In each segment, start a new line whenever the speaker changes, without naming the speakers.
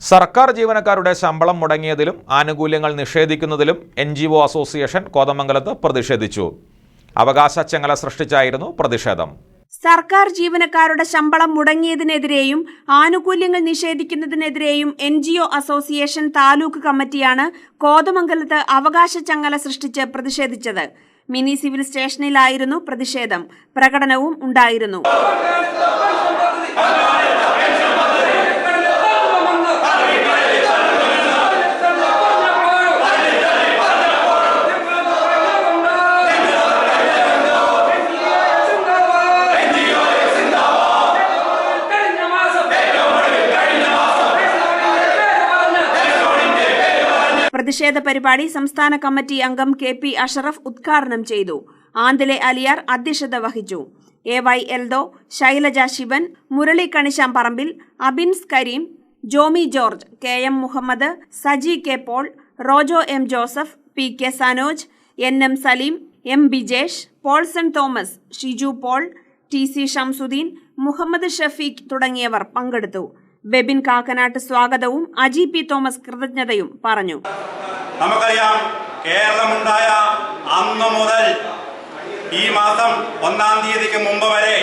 സർക്കാർ ജീവനക്കാരുടെ ശമ്പളം മുടങ്ങിയതിലും ആനുകൂല്യങ്ങൾ നിഷേധിക്കുന്നതിലും എൻ ജി ഒ അസോസിയേഷൻ കോതമംഗലത്ത് പ്രതിഷേധിച്ചു. അവകാശ ചെങ്ങല സൃഷ്ടിച്ചായിരുന്നു പ്രതിഷേധം.
സർക്കാർ ജീവനക്കാരുടെ ശമ്പളം മുടങ്ങിയതിനെതിരെയും ആനുകൂല്യങ്ങൾ നിഷേധിക്കുന്നതിനെതിരെയും N G O association taluk കമ്മിറ്റിയാണ് കോതമംഗലത്ത് അവകാശ ചങ്ങല സൃഷ്ടിച്ച് പ്രതിഷേധിച്ചത്. മിനി സിവിൽ സ്റ്റേഷനിലായിരുന്നു പ്രതിഷേധം. പ്രകടനവും ഉണ്ടായിരുന്നു. പ്രതിഷേധ പരിപാടി സംസ്ഥാന കമ്മിറ്റി അംഗം കെ പി അഷറഫ് ഉദ്ഘാടനം ചെയ്തു. ആന്തിലെ അലിയാർ അധ്യക്ഷത വഹിച്ചു. A Y Eldho Shailaja Shivan Murali Kanisham Parambil Abins Kareem Jomi George K M Muhammad Saji K Paul Rojo M Joseph P K Sanoj N M Saleem M Bijesh Paulson Thomas Shiju Paul T C Shamsuddin Muhammad Shafeeq തുടങ്ങിയവർ പങ്കെടുത്തു. ബെബിൻ കാക്കനാട്ട് സ്വാഗതവും Aji P Thomas കൃതജ്ഞതയും പറഞ്ഞു.
നമുക്കറിയാം കേരളമുണ്ടായ അന്ന് മുതൽ ഈ മാസം ഒന്നാം തീയതിക്ക് മുമ്പ് വരെ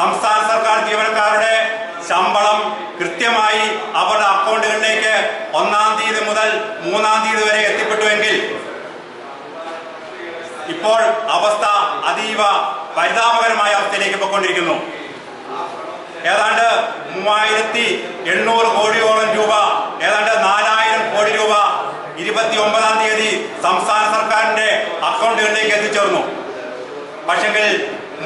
സംസ്ഥാന സർക്കാർ ജീവനക്കാരുടെ ശമ്പളം കൃത്യമായി അവരുടെ അക്കൗണ്ടുകളിലേക്ക് ഒന്നാം തീയതി മുതൽ മൂന്നാം തീയതി വരെ എത്തിപ്പെട്ടുവെങ്കിൽ ഇപ്പോൾ അവസ്ഥ അതീവ പരിതാപകരമായ അവസ്ഥയിലേക്ക് പോയിക്കൊണ്ടിരിക്കുന്നു. മൂവായിരത്തി എണ്ണൂറ് കോടിയോളം രൂപ ഏതാണ്ട് നാലായിരം കോടി രൂപ ഇരുപത്തി ഒമ്പതാം തീയതി സംസ്ഥാന സർക്കാരിന്റെ അക്കൗണ്ടുകളിലേക്ക് എത്തിച്ചേർന്നു. പക്ഷെങ്കിൽ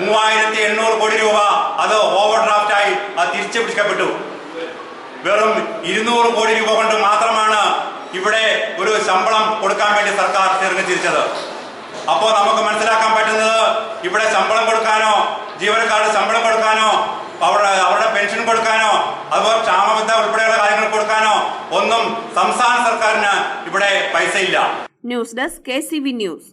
മൂവായിരത്തി എണ്ണൂറ് കോടി രൂപ അത് ഓവർ ഡ്രാഫ്റ്റായി അത് തിരിച്ചു പിടിക്കപ്പെട്ടു. വെറും ഇരുന്നൂറ് കോടി രൂപ കൊണ്ട് മാത്രമാണ് ഇവിടെ ഒരു ശമ്പളം കൊടുക്കാൻ വേണ്ടി സർക്കാർ തിരഞ്ഞെടുത്തിരിച്ചത് അപ്പോൾ നമുക്ക് മനസ്സിലാക്കാൻ പറ്റുന്നത് ഇവിടെ ശമ്പളം കൊടുക്കാനോ ജീവനക്കാരുടെ ശമ്പളം കൊടുക്കാനോ അവരുടെ അവരുടെ പെൻഷൻ കൊടുക്കാനോ അതുപോലെ ക്ഷാമബദ്ധ ഉൾപ്പെടെയുള്ള കാര്യങ്ങൾ കൊടുക്കാനോ ഒന്നും സംസ്ഥാന സർക്കാരിന് ഇവിടെ പൈസ ഇല്ല
ന്യൂസ് ഡെസ്ക് കെ ന്യൂസ്.